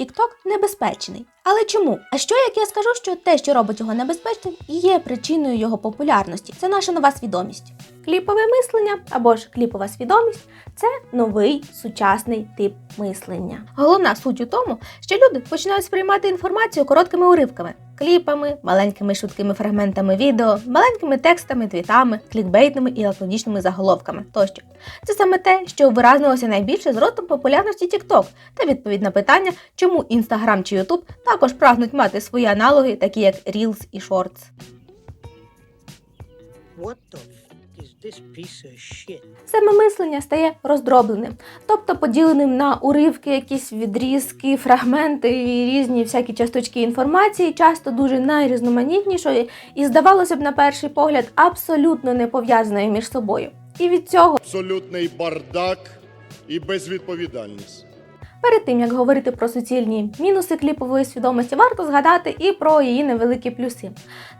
TikTok небезпечний. Але чому? А що як я скажу, що те, що робить його небезпечним, є причиною його популярності? Це наша нова свідомість. Кліпове мислення або ж кліпова свідомість це новий сучасний тип мислення. Головна суть у тому, що люди починають сприймати інформацію короткими уривками, кліпами, маленькими швидкими фрагментами відео, маленькими текстами, твітами, клікбейтними і лаконічними заголовками тощо. Це саме те, що виразнилося найбільше з ростом популярності TikTok та відповідь на питання, чому Instagram чи YouTube також прагнуть мати свої аналоги, такі як Reels і Shorts. What the Саме мислення стає роздробленим, тобто поділеним на уривки, якісь відрізки, фрагменти і різні всякі часточки інформації, часто дуже найрізноманітнішої і, здавалося б, на перший погляд, абсолютно не пов'язаної між собою. І від цього абсолютний бардак і безвідповідальність. Перед тим як говорити про суцільні мінуси кліпової свідомості, варто згадати і про її невеликі плюси.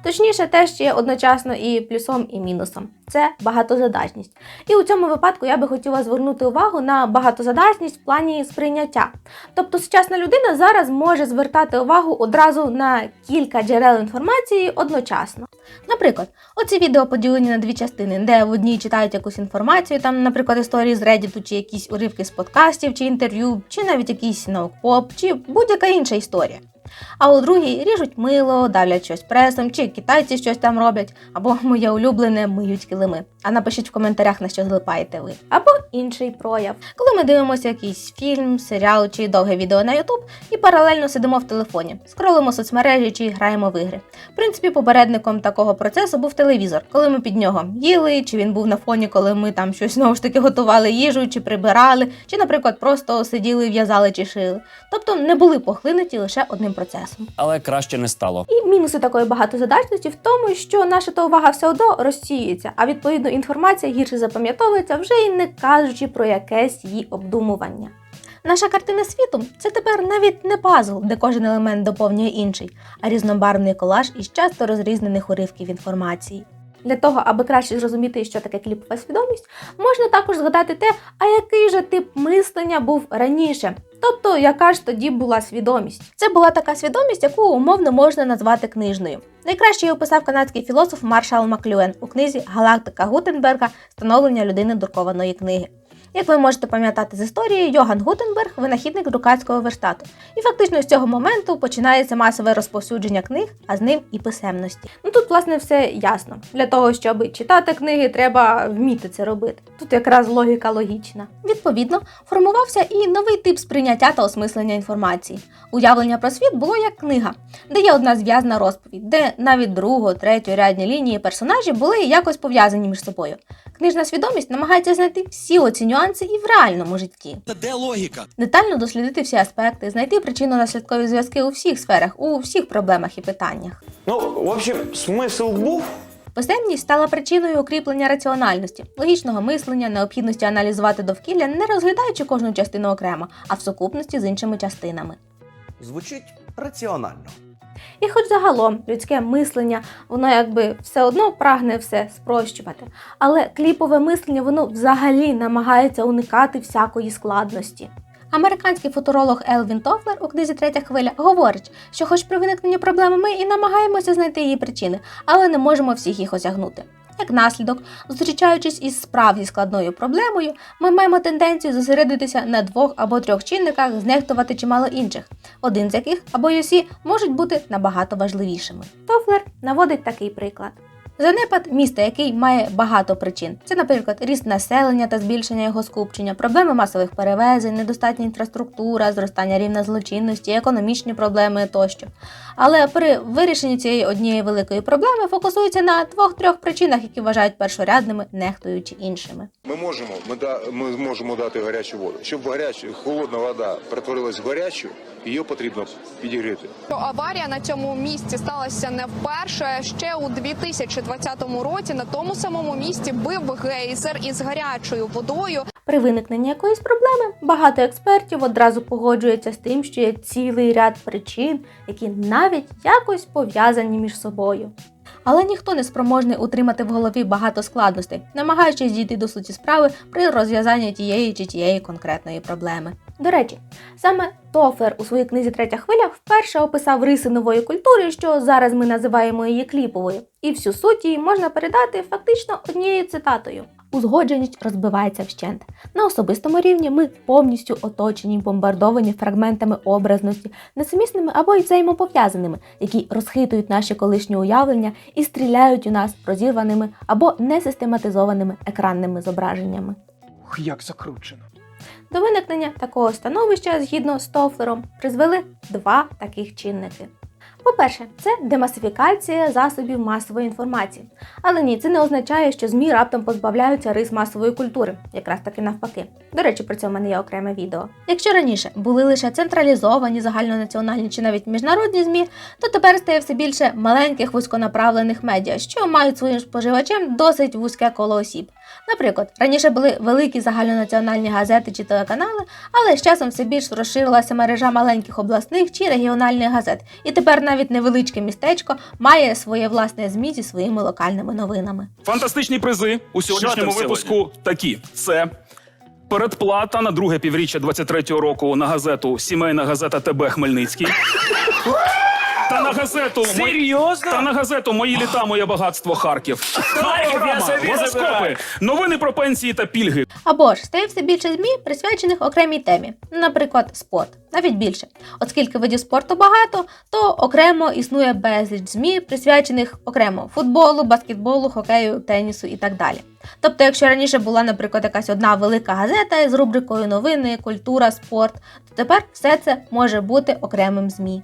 Точніше, те, що є одночасно і плюсом, і мінусом це багатозадачність. І у цьому випадку я би хотіла звернути увагу на багатозадачність в плані сприйняття. Тобто сучасна людина зараз може звертати увагу одразу на кілька джерел інформації одночасно. Наприклад, оці відео поділені на дві частини, де в одній читають якусь інформацію, там, наприклад, історії з Reddit, чи якісь уривки з подкастів, чи інтерв'ю, чи навіть якийсь наукпоп, чи будь-яка інша історія. А у другій ріжуть мило, давлять щось пресом, чи китайці щось там роблять, або моє улюблене миють килими. А напишіть в коментарях, на що злипаєте ви. Або інший прояв. Коли ми дивимося якийсь фільм, серіал чи довге відео на YouTube і паралельно сидимо в телефоні, скролимо соцмережі чи граємо в ігри. В принципі, попередником такого процесу був телевізор, коли ми під нього їли, чи він був на фоні, коли ми там щось знову ж таки готували їжу, чи прибирали, чи, наприклад, просто сиділи, в'язали чи шили. Тобто не були похлинуті лише одним процесом. але краще не стало. І мінуси такої багатозадачності в тому, що наша та увага все одно розсіюється, а відповідно інформація гірше запам'ятовується, вже й не кажучи про якесь її обдумування. Наша картина світу це тепер навіть не пазл, де кожен елемент доповнює інший, а різнобарвний колаж із часто розрізнених уривків інформації. Для того, аби краще зрозуміти, що таке кліпова свідомість, можна також згадати те, а який же тип мислення був раніше. Тобто, яка ж тоді була свідомість? Це була така свідомість, яку умовно можна назвати книжною. Найкраще її описав канадський філософ Маршал Маклюен у книзі Галактика Гутенберга Становлення людини друкованої книги. Як ви можете пам'ятати з історії, Йоган Гутенберг винахідник друкарського верстату. І фактично з цього моменту починається масове розповсюдження книг, а з ним і писемності. Ну тут, власне, все ясно. Для того, щоб читати книги, треба вміти це робити. Тут якраз логіка логічна. Відповідно, формувався і новий тип сприйняття та осмислення інформації. Уявлення про світ було як книга, де є одна зв'язна розповідь, де навіть другу, третю рядні лінії персонажі були якось пов'язані між собою. Книжна свідомість намагається знайти всі оці нюанси і в реальному житті. Та де логіка? Детально дослідити всі аспекти, знайти причинно-наслідкові зв'язки у всіх сферах, у всіх проблемах і питаннях. Ну, в общем, смисл був. Писемність стала причиною укріплення раціональності, логічного мислення, необхідності аналізувати довкілля, не розглядаючи кожну частину окремо, а в сукупності з іншими частинами. Звучить раціонально. І хоч загалом людське мислення, воно якби все одно прагне все спрощувати, але кліпове мислення воно взагалі намагається уникати всякої складності. Американський футуролог Елвін Тофлер у книзі Третя хвиля говорить, що, хоч при виникненні проблеми ми і намагаємося знайти її причини, але не можемо всіх їх осягнути. Як наслідок, зустрічаючись із справді складною проблемою, ми маємо тенденцію зосередитися на двох або трьох чинниках, знехтувати чимало інших, один з яких або й усі можуть бути набагато важливішими. Тофлер наводить такий приклад. Занепад міста, який має багато причин. Це, наприклад, ріст населення та збільшення його скупчення, проблеми масових перевезень, недостатня інфраструктура, зростання рівня злочинності, економічні проблеми тощо. Але при вирішенні цієї однієї великої проблеми фокусується на двох-трьох причинах, які вважають першорядними, нехтуючи іншими. Ми можемо, ми, да, ми зможемо дати гарячу воду. Щоб гарячу, холодна вода перетворилась в гарячу, її потрібно підігріти. Аварія на цьому місці сталася не вперше. Ще у 2020 році на тому самому місці бив гейзер із гарячою водою. При виникненні якоїсь проблеми багато експертів одразу погоджуються з тим, що є цілий ряд причин, які навіть якось пов'язані між собою. Але ніхто не спроможний утримати в голові багато складностей, намагаючись дійти до суті справи при розв'язанні тієї чи тієї конкретної проблеми. До речі, саме Тофлер у своїй книзі Третя хвиля вперше описав риси нової культури, що зараз ми називаємо її кліповою, і всю суть її можна передати фактично однією цитатою. Узгодженість розбивається вщент. На особистому рівні ми повністю оточені, бомбардовані фрагментами образності, несумісними або й взаємопов'язаними, які розхитують наші колишні уявлення і стріляють у нас розірваними або несистематизованими екранними зображеннями. Як закручено. До виникнення такого становища, згідно з Тофлером, призвели два таких чинники. По-перше, це демасифікація засобів масової інформації. Але ні, це не означає, що ЗМІ раптом позбавляються рис масової культури, якраз таки навпаки. До речі, про це в мене є окреме відео. Якщо раніше були лише централізовані загальнонаціональні чи навіть міжнародні ЗМІ, то тепер стає все більше маленьких вузьконаправлених медіа, що мають своїм споживачем досить вузьке коло осіб. Наприклад, раніше були великі загальнонаціональні газети чи телеканали, але з часом все більш розширилася мережа маленьких обласних чи регіональних газет, і тепер навіть невеличке містечко має своє власне ЗМІ зі своїми локальними новинами. Фантастичні призи у сьогоднішньому випуску такі: це передплата на друге півріччя 23-го року на газету Сімейна газета ТБ Хмельницький. Та на газету «Мої- Серйозно? Та на газету Мої літа, моє багатство Харків. Харків я Програма собі «Гороскопи», Новини про пенсії та пільги. Або ж стає все більше ЗМІ, присвячених окремій темі, наприклад, спорт, навіть більше. Оскільки видів спорту багато, то окремо існує безліч ЗМІ, присвячених окремо футболу, баскетболу, хокею, тенісу і так далі. Тобто, якщо раніше була, наприклад, якась одна велика газета з рубрикою новини, культура, спорт, то тепер все це може бути окремим ЗМІ.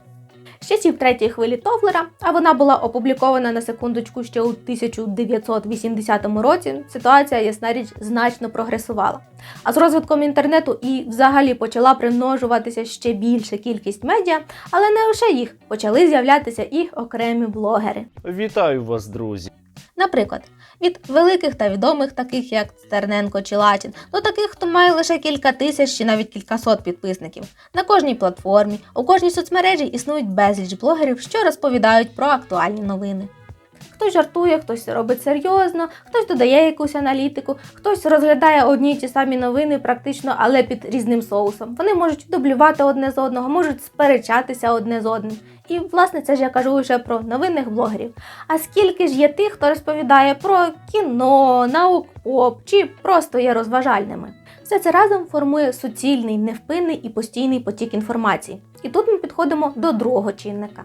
З часів третьої хвилі Тофлера, а вона була опублікована на секундочку ще у 1980 році, ситуація, ясна річ, значно прогресувала. А з розвитком інтернету і взагалі почала примножуватися ще більша кількість медіа, але не лише їх, почали з'являтися і окремі блогери. Вітаю вас, друзі! Наприклад, від великих та відомих, таких як Стерненко чи Латін, до таких, хто має лише кілька тисяч чи навіть кількасот підписників. На кожній платформі, у кожній соцмережі існують безліч блогерів, що розповідають про актуальні новини. Хтось жартує, хтось робить серйозно, хтось додає якусь аналітику, хтось розглядає одні й ті самі новини, практично, але під різним соусом. Вони можуть дублювати одне з одного, можуть сперечатися одне з одним. І, власне, це ж я кажу лише про новинних блогерів. А скільки ж є тих, хто розповідає про кіно, наук поп чи просто є розважальними? Все це разом формує суцільний, невпинний і постійний потік інформації. І тут ми підходимо до другого чинника.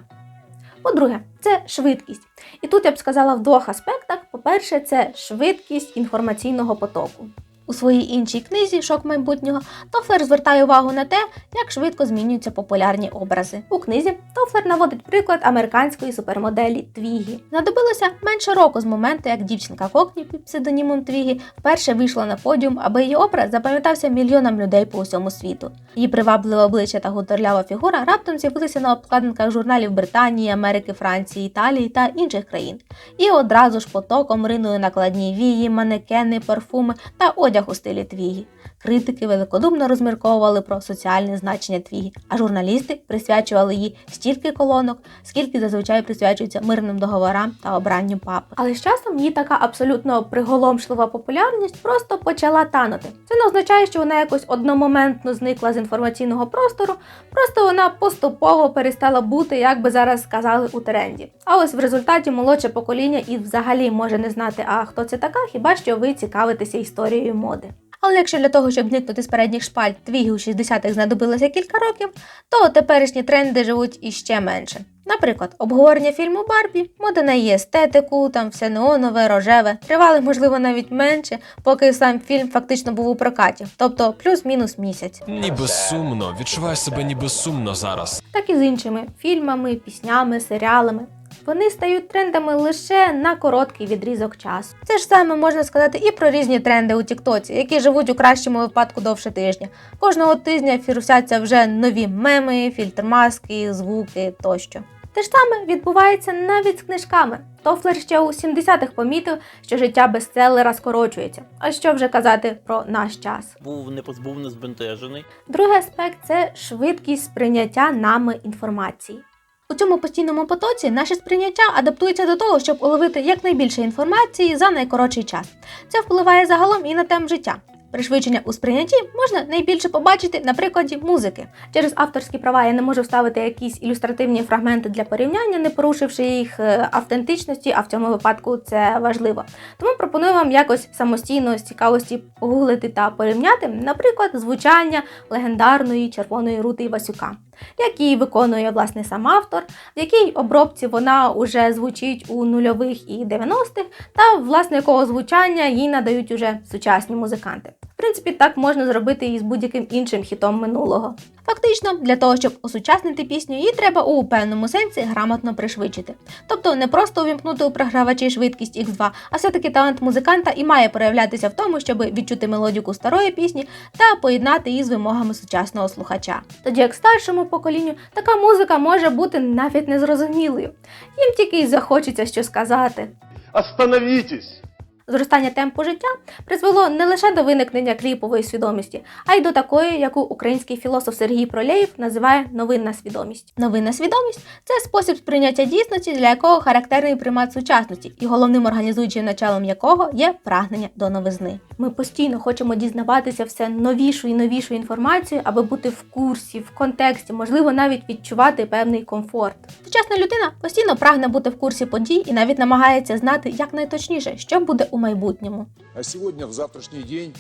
По-друге, це швидкість. І тут я б сказала в двох аспектах: по-перше, це швидкість інформаційного потоку. У своїй іншій книзі Шок майбутнього Тофлер звертає увагу на те, як швидко змінюються популярні образи. У книзі Тофлер наводить приклад американської супермоделі Твігі. Знадобилося менше року з моменту, як дівчинка Кокні під псевдонімом Твігі вперше вийшла на подіум, аби її образ запам'ятався мільйонам людей по усьому світу. Її привабливе обличчя та гуторлява фігура раптом з'явилися на обкладинках журналів Британії, Америки, Франції, Італії та інших країн. І одразу ж потоком ринули накладні вії, манекени, парфуми та одяг у стилі Твігі. Критики великодумно розмірковували про соціальне значення Твігі, а журналісти присвячували їй стільки колонок, скільки зазвичай присвячується мирним договорам та обранню папи. Але з часом її така абсолютно приголомшлива популярність просто почала танути. Це не означає, що вона якось одномоментно зникла з інформаційного простору, просто вона поступово перестала бути, як би зараз сказали, у тренді. А ось в результаті молодше покоління і взагалі може не знати, а хто це така, хіба що ви цікавитеся історією моди. Але якщо для того, щоб зникнути з передніх шпальт твіги у 60-х знадобилося кілька років, то теперішні тренди живуть іще менше. Наприклад, обговорення фільму Барбі, мода на її естетику, там все неонове, рожеве, тривали, можливо, навіть менше, поки сам фільм фактично був у прокаті, тобто плюс-мінус місяць. Ніби сумно, відчуваю себе ніби сумно зараз. так і з іншими фільмами, піснями, серіалами. Вони стають трендами лише на короткий відрізок часу. Це ж саме можна сказати і про різні тренди у Тіктоці, які живуть у кращому випадку довше тижня. Кожного тижня фірусяться вже нові меми, фільтр маски, звуки тощо. Те ж саме відбувається навіть з книжками. Тофлер ще у 70-х помітив, що життя бестселера скорочується. А що вже казати про наш час? Був не позбув не збентежений. Другий аспект це швидкість сприйняття нами інформації. У цьому постійному потоці наше сприйняття адаптується до того, щоб уловити якнайбільше інформації за найкоротший час. Це впливає загалом і на темп життя. Пришвидшення у сприйнятті можна найбільше побачити на прикладі музики. Через авторські права я не можу вставити якісь ілюстративні фрагменти для порівняння, не порушивши їх е, автентичності, а в цьому випадку це важливо. Тому пропоную вам якось самостійно з цікавості погуглити та порівняти, наприклад, звучання легендарної червоної рути Івасюка, як її виконує власне сам автор, в якій обробці вона уже звучить у нульових і 90-х, та власне якого звучання їй надають уже сучасні музиканти. В принципі, так можна зробити і з будь-яким іншим хітом минулого. Фактично, для того, щоб осучаснити пісню, її треба у певному сенсі грамотно пришвидшити. Тобто не просто увімкнути у програвачі швидкість X2, а все-таки талант музиканта і має проявлятися в тому, щоб відчути мелодіку старої пісні та поєднати її з вимогами сучасного слухача. Тоді як старшому поколінню така музика може бути навіть незрозумілою. Їм тільки й захочеться що сказати. Остановітесь! Зростання темпу життя призвело не лише до виникнення кліпової свідомості, а й до такої, яку український філософ Сергій Пролєєв називає новинна свідомість. Новинна свідомість це спосіб сприйняття дійсності, для якого характерний примат сучасності, і головним організуючим началом якого є прагнення до новизни. Ми постійно хочемо дізнаватися все новішу і новішу інформацію, аби бути в курсі, в контексті, можливо, навіть відчувати певний комфорт. Сучасна людина постійно прагне бути в курсі подій і навіть намагається знати якнайточніше, що буде у майбутньому. А сьогодні, в завтрашній день,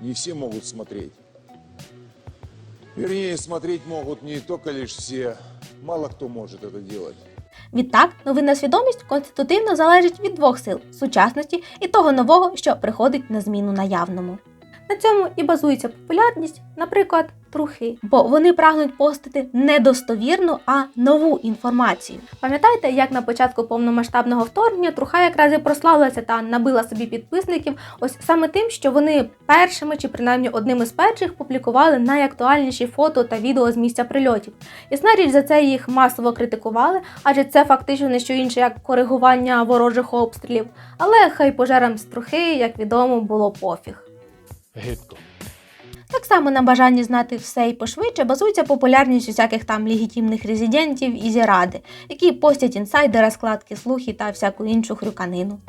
не всі можуть смотреть. Вірніше, смотреть можуть не тільки лише всі, Мало хто може це робити. Відтак, новинна свідомість конститутивно залежить від двох сил сучасності і того нового, що приходить на зміну наявному. На цьому і базується популярність, наприклад, трухи, бо вони прагнуть постати недостовірну, а нову інформацію. Пам'ятаєте, як на початку повномасштабного вторгнення труха якраз і прославилася та набила собі підписників ось саме тим, що вони першими чи принаймні одними з перших публікували найактуальніші фото та відео з місця прильотів. Ясна річ за це їх масово критикували, адже це фактично не що інше як коригування ворожих обстрілів. Але хай пожарам з трухи, як відомо, було пофіг. Гидко. Так само на бажанні знати все і пошвидше базується популярність усяких там легітимних резидентів і зіради, які постять інсайди, розкладки, слухи та всяку іншу хрюканину.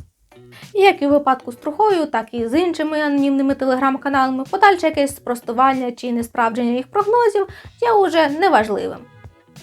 І як і в випадку з трухою, так і з іншими анонімними телеграм-каналами, подальше якесь спростування чи несправдження їх прогнозів є уже неважливим.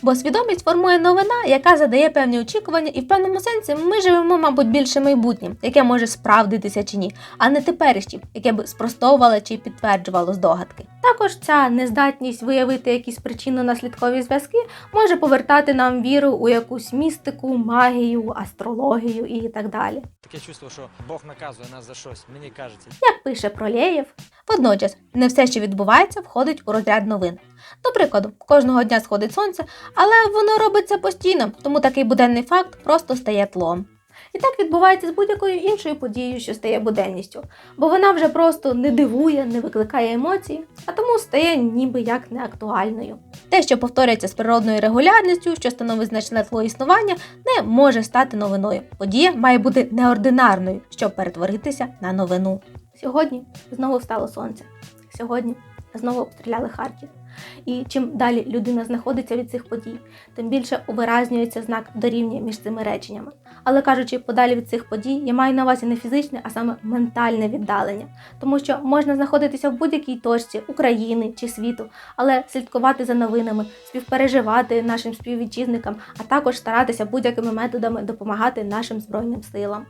Бо свідомість формує новина, яка задає певні очікування, і в певному сенсі ми живемо, мабуть, більше майбутнім, яке може справдитися чи ні, а не теперішнім, яке б спростовувало чи підтверджувало здогадки. Також ця нездатність виявити якісь причинно-наслідкові зв'язки може повертати нам віру у якусь містику, магію, астрологію і так далі. Таке чувство, що Бог наказує нас за щось, мені кажеться. Як пише Пролєєв, водночас не все, що відбувається, входить у розряд новин. До прикладу, кожного дня сходить сонце, але воно робиться постійно, тому такий буденний факт просто стає тлом. І так відбувається з будь-якою іншою подією, що стає буденністю, бо вона вже просто не дивує, не викликає емоцій, а тому стає ніби як неактуальною. Те, що повторюється з природною регулярністю, що становить значне тло існування, не може стати новиною. Подія має бути неординарною, щоб перетворитися на новину. Сьогодні знову встало сонце. Сьогодні знову обстріляли Харків. І чим далі людина знаходиться від цих подій, тим більше увиразнюється знак дорівнює між цими реченнями. Але кажучи подалі від цих подій, я маю на увазі не фізичне, а саме ментальне віддалення, тому що можна знаходитися в будь-якій точці України чи світу, але слідкувати за новинами, співпереживати нашим співвітчизникам, а також старатися будь-якими методами допомагати нашим збройним силам.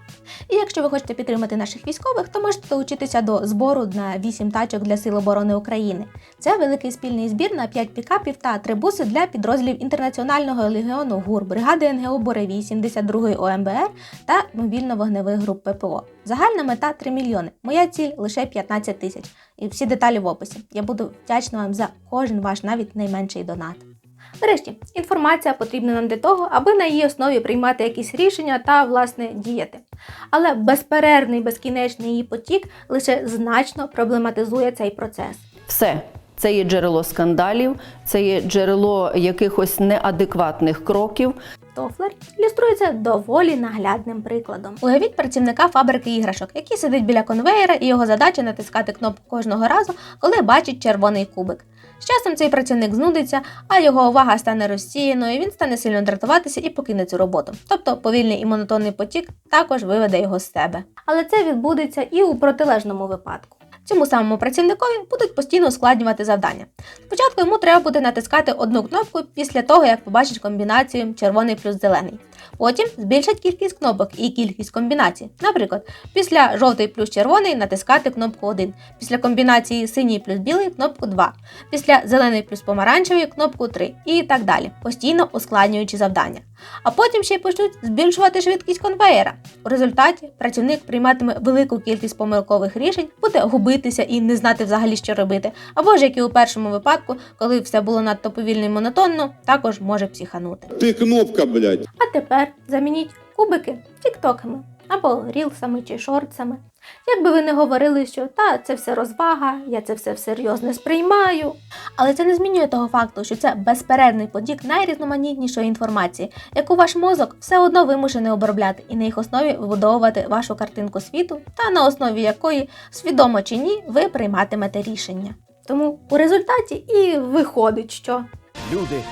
І якщо ви хочете підтримати наших військових, то можете долучитися до збору на 8 тачок для Сил оборони України. Це великий спільний збір на 5 пікапів та 3 буси для підрозділів інтернаціонального легіону ГУР, бригади НГУ Боревій, 72-ї ОМБР та мобільно-вогневих груп ППО. Загальна мета 3 мільйони. Моя ціль лише 15 тисяч. І всі деталі в описі. Я буду вдячна вам за кожен ваш навіть найменший донат. Нарешті, інформація потрібна нам для того, аби на її основі приймати якісь рішення та, власне, діяти. Але безперервний безкінечний її потік лише значно проблематизує цей процес. Все. Це є джерело скандалів, це є джерело якихось неадекватних кроків. Тофлер ілюструється доволі наглядним прикладом. Уявіть працівника фабрики іграшок, який сидить біля конвеєра, і його задача натискати кнопку кожного разу, коли бачить червоний кубик. З часом цей працівник знудиться, а його увага стане розсіяною, він стане сильно дратуватися і покине цю роботу. Тобто повільний і монотонний потік також виведе його з себе. Але це відбудеться і у протилежному випадку. Цьому самому працівникові будуть постійно ускладнювати завдання. Спочатку йому треба буде натискати одну кнопку після того, як побачить комбінацію червоний плюс зелений. Потім збільшать кількість кнопок і кількість комбінацій. Наприклад, після жовтий плюс червоний натискати кнопку 1, після комбінації синій плюс білий кнопку 2, після зелений плюс помаранчевий кнопку 3 і так далі, постійно ускладнюючи завдання. А потім ще й почнуть збільшувати швидкість конвеєра. У результаті працівник прийматиме велику кількість помилкових рішень, буде губитися і не знати взагалі, що робити. Або ж як і у першому випадку, коли все було надто повільно і монотонно, також може психанути. Ти кнопка, блядь. А тепер замініть кубики тіктоками або рілсами чи шортсами. Як би ви не говорили, що та це все розвага, я це все всерйоз не сприймаю. Але це не змінює того факту, що це безперервний потік найрізноманітнішої інформації, яку ваш мозок все одно вимушений обробляти і на їх основі вибудовувати вашу картинку світу, та на основі якої, свідомо чи ні, ви прийматимете рішення. Тому у результаті і виходить, що Люди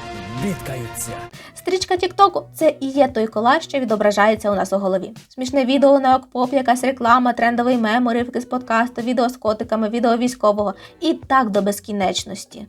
бідкаються. Стрічка Тіктоку це і є той колаж, що відображається у нас у голові. Смішне відео на окпоп, якась реклама, трендовий мем, уривки з подкасту, відео з котиками, відео військового і так до безкінечності.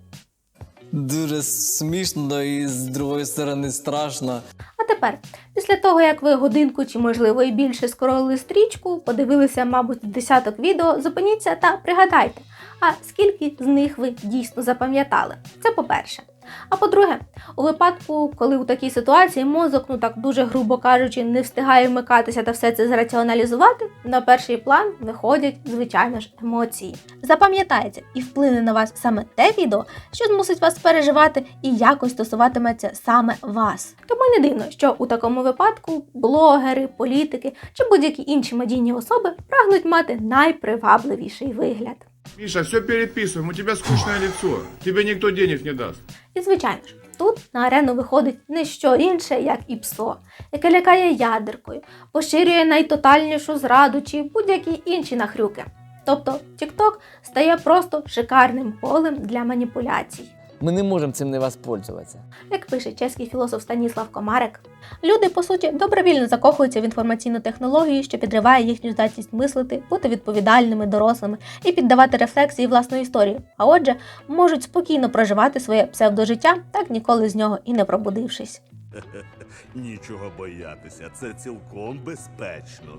Дуже смішно і з другої сторони страшно. А тепер, після того як ви годинку чи можливо і більше скоролили стрічку, подивилися, мабуть, десяток відео, зупиніться та пригадайте, а скільки з них ви дійсно запам'ятали. Це по-перше. А по-друге, у випадку, коли у такій ситуації мозок, ну так дуже грубо кажучи, не встигає вмикатися та все це зраціоналізувати, на перший план виходять, звичайно ж, емоції. Запам'ятається і вплине на вас саме те відео, що змусить вас переживати і якось стосуватиметься саме вас. Тому не дивно, що у такому випадку блогери, політики чи будь-які інші медійні особи прагнуть мати найпривабливіший вигляд. Миша, все переписуємо, у тебе скучне лицо. Тебе ніхто денег не дасть. І звичайно ж, тут на арену виходить не що інше, як і псо, яке лякає ядеркою, поширює найтотальнішу зраду чи будь-які інші нахрюки. Тобто TikTok стає просто шикарним полем для маніпуляцій. Ми не можемо цим не воспользуватися. Як пише чеський філософ Станіслав Комарик, люди, по суті, добровільно закохуються в інформаційну технологію, що підриває їхню здатність мислити, бути відповідальними, дорослими і піддавати рефлексії власної історії. А отже, можуть спокійно проживати своє псевдожиття, так ніколи з нього і не пробудившись. Нічого боятися, це цілком безпечно.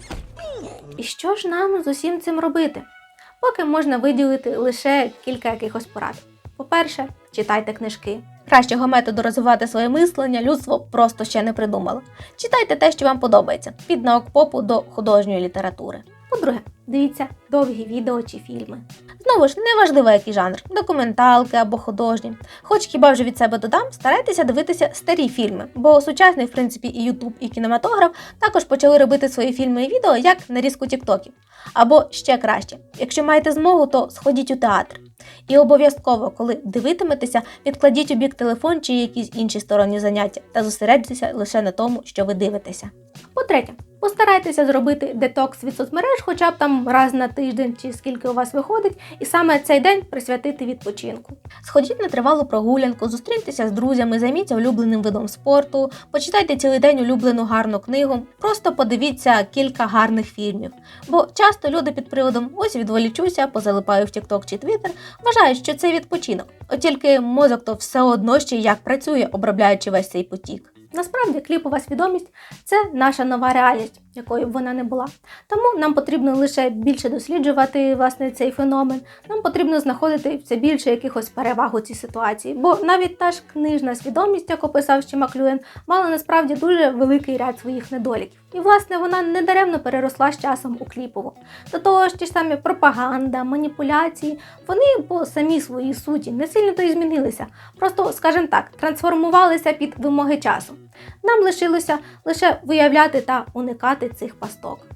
І що ж нам з усім цим робити? Поки можна виділити лише кілька якихось порад. По-перше, читайте книжки. Кращого методу розвивати своє мислення людство просто ще не придумало. Читайте те, що вам подобається, від наукпопу до художньої літератури. По-друге, дивіться довгі відео чи фільми. Знову ж, неважливо, який жанр, документалки або художні. Хоч хіба вже від себе додам, старайтеся дивитися старі фільми, бо сучасний, в принципі, і Ютуб, і кінематограф також почали робити свої фільми і відео як нарізку тіктоків. Або ще краще, якщо маєте змогу, то сходіть у театр. І обов'язково, коли дивитиметеся, відкладіть у бік телефон чи якісь інші сторонні заняття та зосередьтеся лише на тому, що ви дивитеся. По-третє, постарайтеся зробити детокс від соцмереж хоча б там раз на тиждень чи скільки у вас виходить, і саме цей день присвятити відпочинку. Сходіть на тривалу прогулянку, зустріньтеся з друзями, займіться улюбленим видом спорту, почитайте цілий день улюблену гарну книгу, просто подивіться кілька гарних фільмів. Бо часто люди під приводом ось відволічуся, позалипаю в TikTok чи Twitter, вважають, що це відпочинок. От тільки мозок то все одно ще як працює, обробляючи весь цей потік. Насправді кліпова свідомість це наша нова реальність, якою б вона не була. Тому нам потрібно лише більше досліджувати власне цей феномен. Нам потрібно знаходити все більше якихось переваг у цій ситуації. Бо навіть та ж книжна свідомість, як описав ще Маклюен, мала насправді дуже великий ряд своїх недоліків. І власне вона недаремно переросла з часом у кліпову. До того ж, ті ж самі пропаганда, маніпуляції, вони по самій своїй суті не сильно то й змінилися. Просто, скажімо так, трансформувалися під вимоги часу. Нам лишилося лише виявляти та уникати цих пасток.